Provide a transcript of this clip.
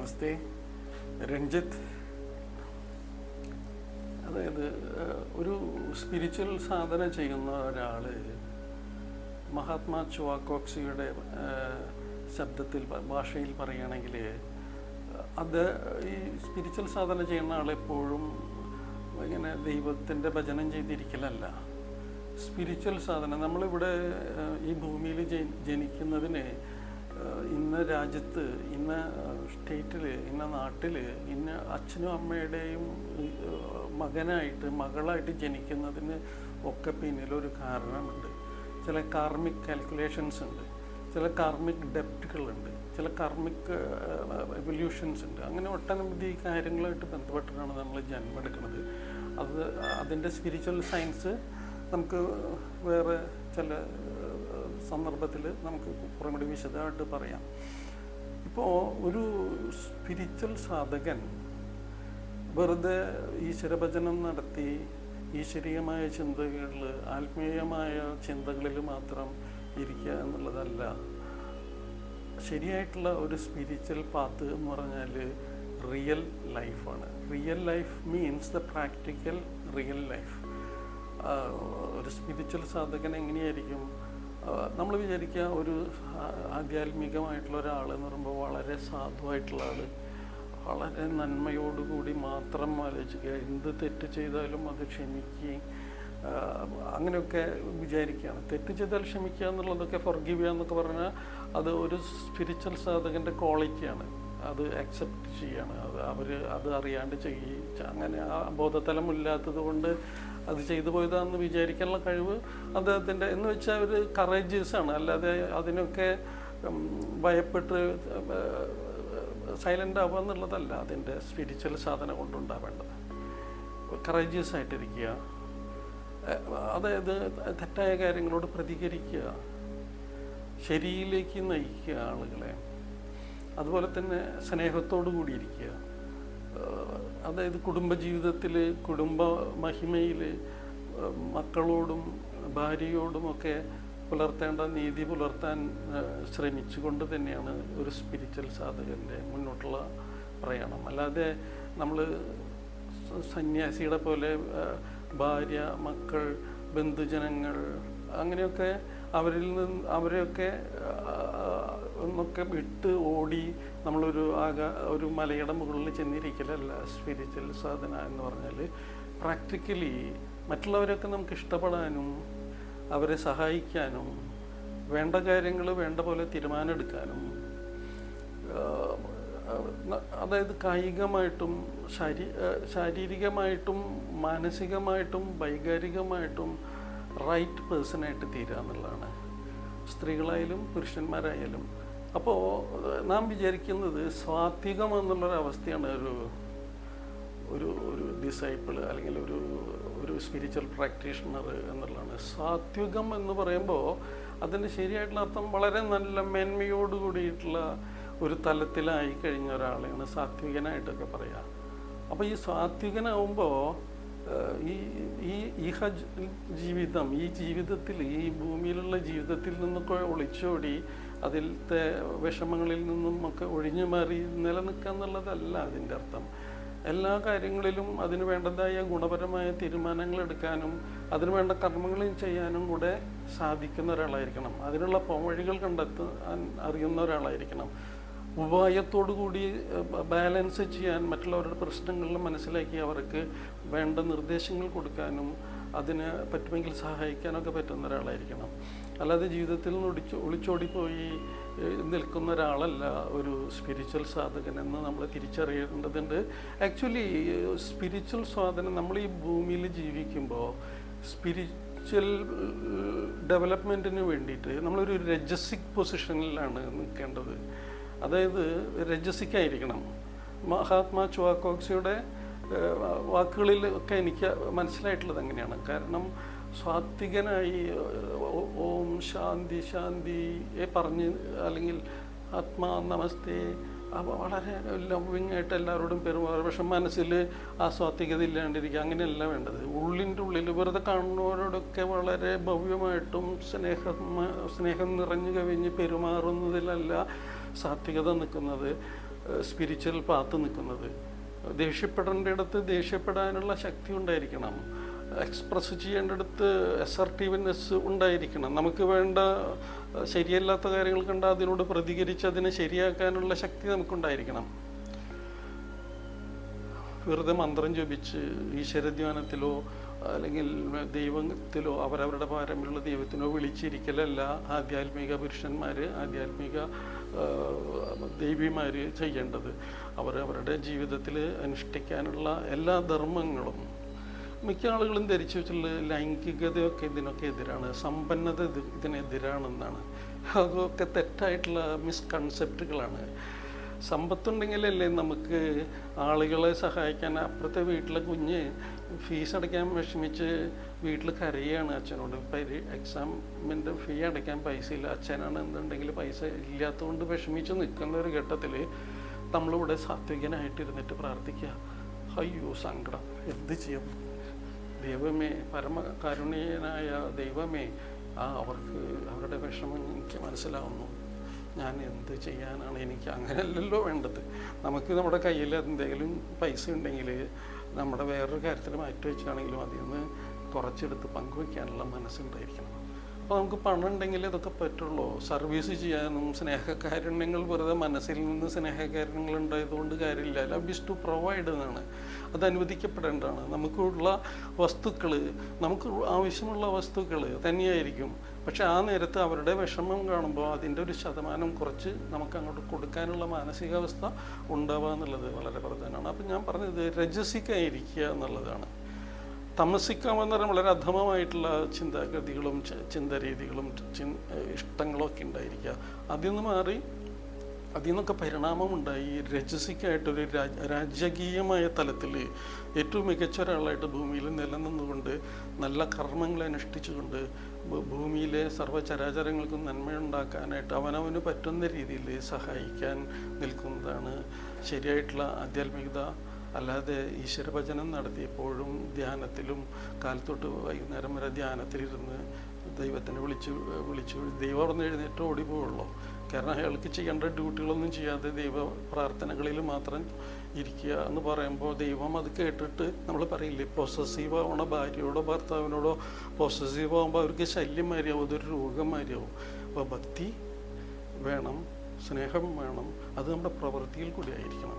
നമസ്തേ. രഞ്ജിത്ത്. അതായത് ഒരു സ്പിരിച്വൽ സാധന ചെയ്യുന്ന ഒരാൾ മഹാത്മാ ചുവാക്കോക്സിയുടെ ശബ്ദത്തിൽ ഭാഷയിൽ പറയുകയാണെങ്കിൽ അത് ഈ സ്പിരിച്വൽ സാധന ചെയ്യുന്ന ആളെപ്പോഴും ഇങ്ങനെ ദൈവത്തിന്റെ ഭജനം ചെയ്തിരിക്കലല്ല. സ്പിരിച്വൽ സാധന. നമ്മളിവിടെ ഈ ഭൂമിയിൽ ജനി- ജനിക്കുന്നതിന് ഇന്ന രാജ്യത്ത് ഇന്ന സ്റ്റേറ്റിൽ ഇന്ന നാട്ടിൽ ഇന്ന അച്ഛനും അമ്മയുടെയും മകനായിട്ട് മകളായിട്ട് ജനിക്കുന്നതിന് ഒക്കെ പിന്നിലൊരു കാരണമുണ്ട്. ചില കാർമിക് കാൽക്കുലേഷൻസ് ഉണ്ട്. ചില കാർമിക് ഡെപ്റ്റുകളുണ്ട് ചില കാർമിക് എവല്യൂഷൻസ് ഉണ്ട്. അങ്ങനെ ഒട്ടനവധി കാര്യങ്ങളായിട്ട് ബന്ധപ്പെട്ടിട്ടാണ് നമ്മൾ ജന്മം എടുക്കുന്നത്. അത് അതിന്റെ സ്പിരിച്വൽ സയൻസ് നമുക്ക് വേറെ ചില സന്ദർഭത്തിൽ നമുക്ക് കുറേ കൂടി വിശദമായിട്ട് പറയാം. ഇപ്പോൾ ഒരു സ്പിരിച്വൽ സാധകൻ വെറുതെ ഈശ്വരഭജനം നടത്തി ഈശ്വരീയമായ ചിന്തകളിൽ ആത്മീയമായ ചിന്തകളിൽ മാത്രം ഇരിക്കുക എന്നുള്ളതല്ല. ശരിയായിട്ടുള്ള ഒരു സ്പിരിച്വൽ പാത്ത് എന്ന് പറഞ്ഞാൽ റിയൽ ലൈഫാണ് real life means the practical real life ഒരു സ്പിരിച്വൽ സാധകൻ എങ്ങനെയായിരിക്കും? നമ്മൾ വിചാരിക്കുക ഒരു ആധ്യാത്മികമായിട്ടുള്ള ഒരാൾ എന്ന് പറയുമ്പോൾ വളരെ സാധുവായിട്ടുള്ള ആൾ. വളരെ നന്മയോടുകൂടി മാത്രം ആലോചിക്കുക. എന്ത് തെറ്റ് ചെയ്താലും അത് ക്ഷമിക്കുകയും അങ്ങനെയൊക്കെ വിചാരിക്കുകയാണ്. തെറ്റ് ചെയ്താൽ ക്ഷമിക്കുക എന്നുള്ളതൊക്കെ ഫർഗീവ് ചെയ്യുക എന്നൊക്കെ പറഞ്ഞാൽ അത് ഒരു സ്പിരിച്വൽ സാധകന്റെ ക്വാളിറ്റിയാണ് അത് അക്സെപ്റ്റ് ചെയ്യാണ്. അത് അവർ അത് അറിയാണ്ട് ചെയ്യ അങ്ങനെ ആ ബോധതലം ഇല്ലാത്തത് കൊണ്ട് അത് ചെയ്തു പോയതാണെന്ന് വിചാരിക്കാനുള്ള കഴിവ് അദ്ദേഹത്തിന്റെ. എന്ന് വെച്ചാൽ ഒരു കറേജിയസ് ആണ്. അല്ലാതെ അതിനൊക്കെ ഭയപ്പെട്ട് സൈലന്റ് ആവുക എന്നുള്ളതല്ല അതിന്റെ സ്പിരിച്വൽ സാധന കൊണ്ടുണ്ടാവേണ്ടത്. കറേജിയസ് ആയിട്ടിരിക്കുക. അതായത് തെറ്റായ കാര്യങ്ങളോട് പ്രതികരിക്കുക. ശരിയിലേക്ക് നയിക്കുക ആളുകളെ. അതുപോലെ തന്നെ സ്നേഹത്തോടു കൂടിയിരിക്കുക. അതായത് കുടുംബജീവിതത്തിൽ കുടുംബ മഹിമയിൽ മക്കളോടും ഭാര്യയോടുമൊക്കെ പുലർത്തേണ്ട നീതി പുലർത്താൻ ശ്രമിച്ചുകൊണ്ട് തന്നെയാണ് ഒരു സ്പിരിച്വൽ സാധകന്റെ മുന്നോട്ടുള്ള പ്രയാണം. അല്ലാതെ നമ്മൾ സന്യാസിയുടെ പോലെ ഭാര്യ മക്കൾ ബന്ധുജനങ്ങൾ അങ്ങനെയൊക്കെ അവരിൽ നിന്ന് അവരെയൊക്കെ ആ, ഒന്നൊക്കെ വിട്ട് ഓടി നമ്മളൊരു ആക ഒരു മലയുടെ മുകളിൽ ചെന്നിരിക്കലല്ല സ്പിരിച്വൽ സാധന എന്ന് പറഞ്ഞാൽ പ്രാക്ടിക്കലി മറ്റുള്ളവരൊക്കെ നമുക്ക് ഇഷ്ടപ്പെടാനും അവരെ സഹായിക്കാനും വേണ്ട കാര്യങ്ങൾ വേണ്ട പോലെ തീരുമാനമെടുക്കാനും അതായത് കായികമായിട്ടും ശാരീ ശാരീരികമായിട്ടും മാനസികമായിട്ടും വൈകാരികമായിട്ടും റൈറ്റ് പേഴ്സണായിട്ട് തീരുക എന്നുള്ളതാണ്. സ്ത്രീകളായാലും പുരുഷന്മാരായാലും അപ്പോൾ നാം വിചാരിക്കുന്നത് സ്വാത്വികം എന്നുള്ളൊരവസ്ഥയാണ് ഒരു ഒരു ഒരു ഡിസൈപ്പിൾ അല്ലെങ്കിൽ ഒരു ഒരു സ്പിരിച്വൽ പ്രാക്ടീഷണർ എന്നുള്ളതാണ്. സാത്വികം എന്ന് പറയുമ്പോൾ അതിന് ശരിയായിട്ടുള്ള അർത്ഥം വളരെ നല്ല മേന്മയോട് കൂടിയിട്ടുള്ള ഒരു തലത്തിലായി കഴിഞ്ഞ ഒരാളെയാണ് സാത്വികനായിട്ടൊക്കെ പറയുക അപ്പോൾ ഈ സാത്വികനാവുമ്പോൾ ഈ ഈ ഈ ജ- ജീവിതം ഈ ജീവിതത്തിൽ ഈ ഭൂമിയിലുള്ള ജീവിതത്തിൽ നിന്നൊക്കെ ഒളിച്ചോടി അതിലത്തെ വിഷമങ്ങളിൽ നിന്നും ഒക്കെ ഒഴിഞ്ഞു മാറി നിലനിൽക്കുക എന്നുള്ളതല്ല അതിന്റെ അർത്ഥം. എല്ലാ കാര്യങ്ങളിലും അതിന് വേണ്ടതായ ഗുണപരമായ തീരുമാനങ്ങൾ എടുക്കാനും അതിന് വേണ്ട കർമ്മങ്ങളും ചെയ്യാനും കൂടെ സാധിക്കുന്ന ഒരാളായിരിക്കണം. അതിനുള്ള പോംവഴികൾ കണ്ടെത്താൻ അറിയുന്ന ഒരാളായിരിക്കണം. ഉപായത്തോടു കൂടി ബാലൻസ് ചെയ്യാൻ മറ്റുള്ളവരുടെ പ്രശ്നങ്ങൾ മനസ്സിലാക്കി അവർക്ക് വേണ്ട നിർദ്ദേശങ്ങൾ കൊടുക്കാനും അതിന് പറ്റുമെങ്കിൽ സഹായിക്കാനൊക്കെ പറ്റുന്ന ഒരാളായിരിക്കണം. അല്ലാതെ ജീവിതത്തിൽ നിന്ന് ഒടിച്ച് ഒളിച്ചോടിപ്പോയി നിൽക്കുന്ന ഒരാളല്ല ഒരു സ്പിരിച്വൽ സാധകൻ എന്ന് നമ്മൾ തിരിച്ചറിയേണ്ടതുണ്ട്. ആക്ച്വലി സ്പിരിച്വൽ സാധനം നമ്മൾ ഈ ഭൂമിയിൽ ജീവിക്കുമ്പോൾ സ്പിരിച്വൽ ഡെവലപ്മെന്റിന് വേണ്ടിയിട്ട് നമ്മളൊരു രജസിക് പൊസിഷനിലാണ് നിൽക്കേണ്ടത്. അതായത് രജസിക്കായിരിക്കണം. മഹാത്മാ ചുവാക്കോക്സിയുടെ വാക്കുകളിൽ ഒക്കെ എനിക്ക് മനസ്സിലായിട്ടുള്ളത് അങ്ങനെയാണ്. കാരണം സ്വാത്വികനായി ഓം ശാന്തി ശാന്തി പറഞ്ഞ് അല്ലെങ്കിൽ ആത്മാ നമസ്തേ അപ്പോൾ വളരെ ലവിങ് ആയിട്ട് എല്ലാവരോടും പെരുമാറും. പക്ഷെ മനസ്സിൽ ആ സ്വാത്വികത ഇല്ലാണ്ടിരിക്കുക അങ്ങനെയല്ല വേണ്ടത്. ഉള്ളിന്റെ ഉള്ളിൽ വെറുതെ കാണുന്നവരോടൊക്കെ വളരെ ഭവ്യമായിട്ടും സ്നേഹം സ്നേഹം നിറഞ്ഞു കവിഞ്ഞ് പെരുമാറുന്നതിലല്ല സാത്വികത നിൽക്കുന്നത് സ്പിരിച്വൽ പാത്ത് നിൽക്കുന്നത്. ദേഷ്യപ്പെടേണ്ടിടത്ത് ദേഷ്യപ്പെടാനുള്ള ശക്തി ഉണ്ടായിരിക്കണം. എക്സ്പ്രസ് ചെയ്യേണ്ടടുത്ത് അസർട്ടീവ്നെസ് ഉണ്ടായിരിക്കണം. നമുക്ക് വേണ്ട ശരിയല്ലാത്ത കാര്യങ്ങൾ കണ്ട അതിനോട് പ്രതികരിച്ച് അതിനെ ശരിയാക്കാനുള്ള ശക്തി നമുക്കുണ്ടായിരിക്കണം. വെറുതെ മന്ത്രം ജപിച്ച് ഈശ്വരധ്യാനത്തിലോ അല്ലെങ്കിൽ ദൈവത്തിലോ അവരവരുടെ പാരമ്പര്യമുള്ള ദൈവത്തിനോ വിളിച്ചിരിക്കലല്ല ആധ്യാത്മിക പുരുഷന്മാർ ആധ്യാത്മിക ദേവിമാർ ചെയ്യേണ്ടത്. അവർ അവരുടെ ജീവിതത്തിൽ അനുഷ്ഠിക്കാനുള്ള എല്ലാ ധർമ്മങ്ങളും മിക്ക ആളുകളും ധരിച്ചു വെച്ചുള്ള ലൈംഗികതയൊക്കെ ഇതിനൊക്കെ എതിരാണ്. സമ്പന്നത ഇത് ഇതിനെതിരാണെന്നാണ്. അതൊക്കെ തെറ്റായിട്ടുള്ള മിസ്കൺസെപ്റ്റുകളാണ് സമ്പത്തുണ്ടെങ്കിലല്ലേ നമുക്ക് ആളുകളെ സഹായിക്കാൻ അപ്പുറത്തെ വീട്ടിലെ കുഞ്ഞ് ഫീസ് അടയ്ക്കാൻ വിഷമിച്ച് വീട്ടിൽ കരയാണ് അച്ഛനോട്. പരി എക്സാമിന്റെ ഫീ അടയ്ക്കാൻ പൈസ ഇല്ല അച്ഛനാണ് എന്തുണ്ടെങ്കിൽ പൈസ ഇല്ലാത്തതുകൊണ്ട് വിഷമിച്ച് നിൽക്കുന്ന ഒരു ഘട്ടത്തിൽ നമ്മളിവിടെ സാത്വികനായിട്ടിരുന്നിട്ട് പ്രാർത്ഥിക്കുക അയ്യോ സങ്കടം. എന്ത് ചെയ്യും? ദൈവമേ പരമ കാരുണ്യനായ ദൈവമേ ആ അവർക്ക് അവരുടെ വിഷമം എനിക്ക് മനസ്സിലാവുന്നു. ഞാൻ എന്ത് ചെയ്യാനാണ് എനിക്ക് അങ്ങനെയല്ലല്ലോ വേണ്ടത്? നമുക്ക് നമ്മുടെ കയ്യിൽ എന്തെങ്കിലും പൈസ ഉണ്ടെങ്കിൽ നമ്മുടെ വേറൊരു കാര്യത്തിൽ മാറ്റി വെച്ചാണെങ്കിലും അതിൽ നിന്ന് കുറച്ചെടുത്ത് പങ്കുവയ്ക്കാനുള്ള മനസ്സുണ്ടായിരിക്കണം. അപ്പോൾ നമുക്ക് പണം ഉണ്ടെങ്കിൽ ഇതൊക്കെ പറ്റുള്ളൂ. സർവീസ് ചെയ്യാനും സ്നേഹകാരുണ്യങ്ങൾ വെറുതെ മനസ്സിൽ നിന്ന് സ്നേഹകാരുണ്യങ്ങൾ ഉണ്ടായതുകൊണ്ട് കാര്യമില്ല. ലവ് ഇസ് ടു പ്രൊവൈഡ് എന്നാണ്. അത് അനുവദിക്കപ്പെടേണ്ടതാണ്. നമുക്കുള്ള വസ്തുക്കൾ നമുക്ക് ആവശ്യമുള്ള വസ്തുക്കൾ തന്നെയായിരിക്കും. പക്ഷെ ആ നേരത്ത് അവരുടെ വിഷമം കാണുമ്പോൾ അതിന്റെ ഒരു ശതമാനം കുറച്ച് നമുക്ക് അങ്ങോട്ട് കൊടുക്കാനുള്ള മാനസികാവസ്ഥ ഉണ്ടാവുക എന്നുള്ളത് വളരെ പ്രധാനമാണ്. അപ്പം ഞാൻ പറഞ്ഞത് രജസിക്കായിരിക്കുക എന്നുള്ളതാണ്. തമസിക്കാമെന്ന് പറഞ്ഞാൽ വളരെ അധമമായിട്ടുള്ള ചിന്താഗതികളും ചിന്തരീതികളും ചിന്താരീതികളും ഒക്കെ ഉണ്ടായിരിക്കുക. അതിൽ നിന്ന് മാറി അതിൽ നിന്നൊക്കെ പരിണാമമുണ്ടായി. രജസിക്കായിട്ടൊരു രാജ രാജകീയമായ തലത്തിൽ ഏറ്റവും മികച്ച ഒരാളായിട്ട് ഭൂമിയിൽ നിലനിന്നുകൊണ്ട് നല്ല കർമ്മങ്ങൾ അനുഷ്ഠിച്ചുകൊണ്ട് ഭൂമിയിലെ സർവചരാചരങ്ങൾക്കും നന്മയുണ്ടാക്കാനായിട്ട് അവനവന് പറ്റുന്ന രീതിയിൽ സഹായിക്കാൻ നിൽക്കുന്നതാണ് ശരിയായിട്ടുള്ള ആധ്യാത്മികത അല്ലാതെ ഈശ്വരഭജനം നടത്തിയപ്പോഴും ധ്യാനത്തിലും കാലത്തൊട്ട് വൈകുന്നേരം വരെ ധ്യാനത്തിലിരുന്ന് ദൈവത്തിനെ വിളിച്ച് വിളിച്ചു ദൈവം അവിടെ എഴുന്നേറ്റ് ഓടി പോവുള്ളൂ. കാരണം അയാൾക്ക് ചെയ്യേണ്ട ഡ്യൂട്ടികളൊന്നും ചെയ്യാതെ ദൈവ പ്രാർത്ഥനകളിൽ മാത്രം ഇരിക്കുക എന്ന് പറയുമ്പോൾ ദൈവം അത് കേട്ടിട്ട് നമ്മൾ പറയില്ലേ പൊസസീവ് ആവണ ഭാര്യയോടോ ഭർത്താവിനോടോ പൊസസീവ് ആകുമ്പോൾ അവർക്ക് ശല്യം മാറിയാവും അതൊരു രോഗം മാറിയാവും. അപ്പോൾ ഭക്തി വേണം സ്നേഹം വേണം അത് നമ്മുടെ പ്രവൃത്തിയിൽ കൂടി ആയിരിക്കണം.